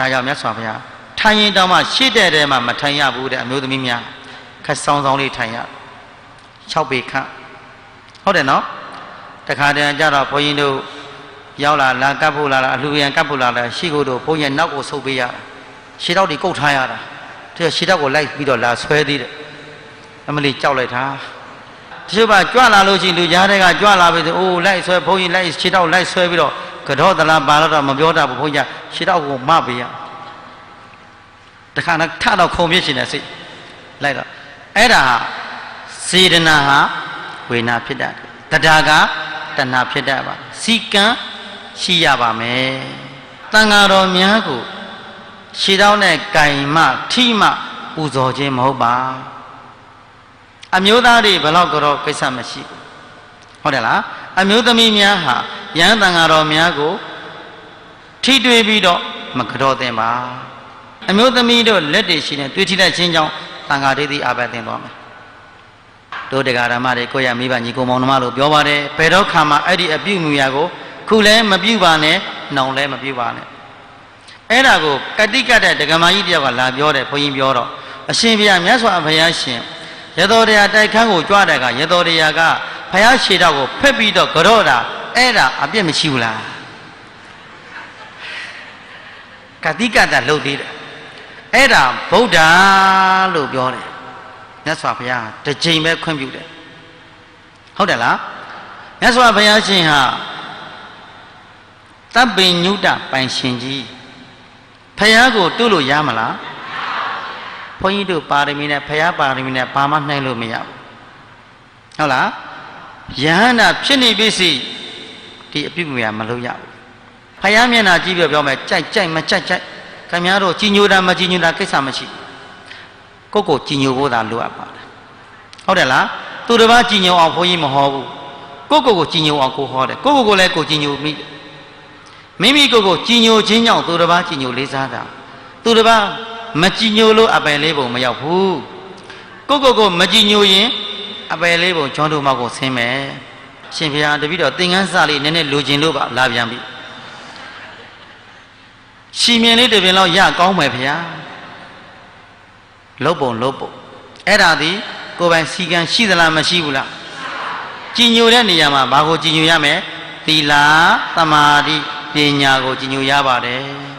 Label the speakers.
Speaker 1: ဒါကြောင့်မြတ်စွာဘုရားထိုင်ရင်တောင်မှရှေ့တဲ့တဲမှာမထိုင်ရဘူးတဲ့အမျိုးသမီးများခက်ဆောင်ဆောင်လေးထိုင်ရ6ပေခန့်ဟုတ်တယ်နော်တခါတည်းကျတော့ဘုန်းကြီးတို့ရောက်လာလာကပ်ဖို့လာလာအလှူရန်ကပ်ဖို့လာလာရှိကိုတို့ဘုန်းကြီးနောက်ကိုဆုပ်ပေးရတာရှေ့တော့ဒီကုတ်ထားရတာဒီရှေ့တော့ကိုလိုက်ပြီးတော့လာဆွဲသေးတယ်အမလီကြောက်လိုက်တာတချို့ကကြွလာလို့ရှိရင်လူကြားတွေကကြွလာပြီဆိုအိုးလိုက်ဆွဲဘုန်းကြီးလိုက်ရှေ့တော့လိုက်ဆွဲပြီးတော့ ကတော့တလားပါတော့မပြောတတ်ဘူးဘုန်းကြီးရှေ့တော့ကိုမပေးရတခါတော့ထတော့ခုံပြစ်ရှင်တဲ့စိတ်လိုက်တော့အဲ့ဒါဟာစေတနာဟာဝေနာဖြစ်တတ်တယ်တရားကတဏှာဖြစ်တတ်ပါစီကံရှိရပါမယ်တန်ဃာတော်များကိုရှေ့တော့နဲ့ကင်မထိမပူဇော်ခြင်းမဟုတ်ပါအမျိုးသားတွေဘယ်တော့ကတော့ကိစ္စမရှိဘူးဟုတ်တယ်လားအမျိုးသမီးများဟာ ယန်းတန်ဃာတော်များကိုထိတွေ့ပြီးတော့မကြောသင်ပါအမျိုးသမီးတို့လက်တွေရှိနေတွေ့ထိလိုက်ခြင်းကြောင့်တန်ဃာဒိဋ္ဌိအာဘသင်သွားမယ်တို့တရားဓမ္မတွေကိုယ့်ရမိဘညီကိုမောင်နှမလို့ပြောပါတယ်ဘယ်တော့ခါမှအဲ့ဒီအပြုမူရာကိုခုလည်းမပြုပါနဲ့နှောင်လည်းမပြုပါနဲ့အဲ့ဒါကိုကတိကတဲ့ဒကမာကြီးတယောက်ကလာပြောတယ်ဘုန်းကြီးပြောတော့အရှင်ဘုရားမြတ်စွာဘုရားရှင်ရသောတရားတိုက်ခန်းကိုကြွတဲ့ကရသောတရားကဘုရားရှေတော့ကိုဖက်ပြီးတော့ကြော့တာ အဲ့ဒါအပြစ်မရှိဘူးလားကတိကတလှုပ်သေးတယ်အဲ့ဒါဗုဒ္ဓလို့ပြောတယ်မြတ်စွာဘုရားတစ်ချိန်ပဲခွင့်ပြုတယ်ဟုတ်တယ်လားမြတ်စွာဘုရားရှင်ဟာတပ်ပင်ညုတပိုင်ရှင်ကြီးဖះကိုတုလို့ရမလားဘုန်းကြီးတို့ပါရမီနဲ့ဖះပါရမီနဲ့ဘာမှနှိုင်းလို့မရဘူးဟုတ်လားယဟန္တာဖြစ်နေပြီစီ ဒီအပြုအမူရမလုပ်ရဘူးဖះမျက်နှာကြည့်ပြပြောမယ်ကြိုက်ကြိုက်မကြိုက်ကြိုက်ခင်ဗျားတို့ကြီးညိုတာမကြီးညိုတာကိစ္စမရှိကိုယ့်ကိုကြီးညိုဖို့သာလိုအပ်ပါတယ်ဟုတ်တယ်လားသူတစ်ပါးကြီးညိုအောင်ဘုန်းကြီးမဟောဘူးကိုယ့်ကိုယ်ကိုကြီးညိုအောင်ကိုဟောတယ်ကိုယ့်ကိုယ်ကိုလည်းကိုကြီးညိုမိတယ်မိမိကိုယ်ကိုကြည်ညိုခြင်းကြောင့်သူတစ်ပါးကြည်ညိုလေးစားတာသူတစ်ပါးမကြည်ညိုလို့အပယ်လေးပုံမရောက်ဘူးကိုယ့်ကိုယ်ကိုမကြည်ညိုရင်အပယ်လေးပုံကျွမ်းတို့မောက်ကိုဆင်းမယ် ရှင်ဘုရားတပည့်တော်သင်္ကန်းစလေးနည်းနည်းလိုချင်လို့ပါလာပြန်ပြီရှီမြင်လေးတစ်ပင်လောက်ရကောင်းမယ်ဘုရားလုတ်ပုံလုတ်ပုံအဲ့ဒါဒီကိုယ်ပိုင်စီကံရှိသလားမရှိဘူးလားကြည်ညိုတဲ့နေရာမှာဘာကိုကြည်ညိုရမလဲသီလသမာဓိပညာကိုကြီးညိုရပါတယ်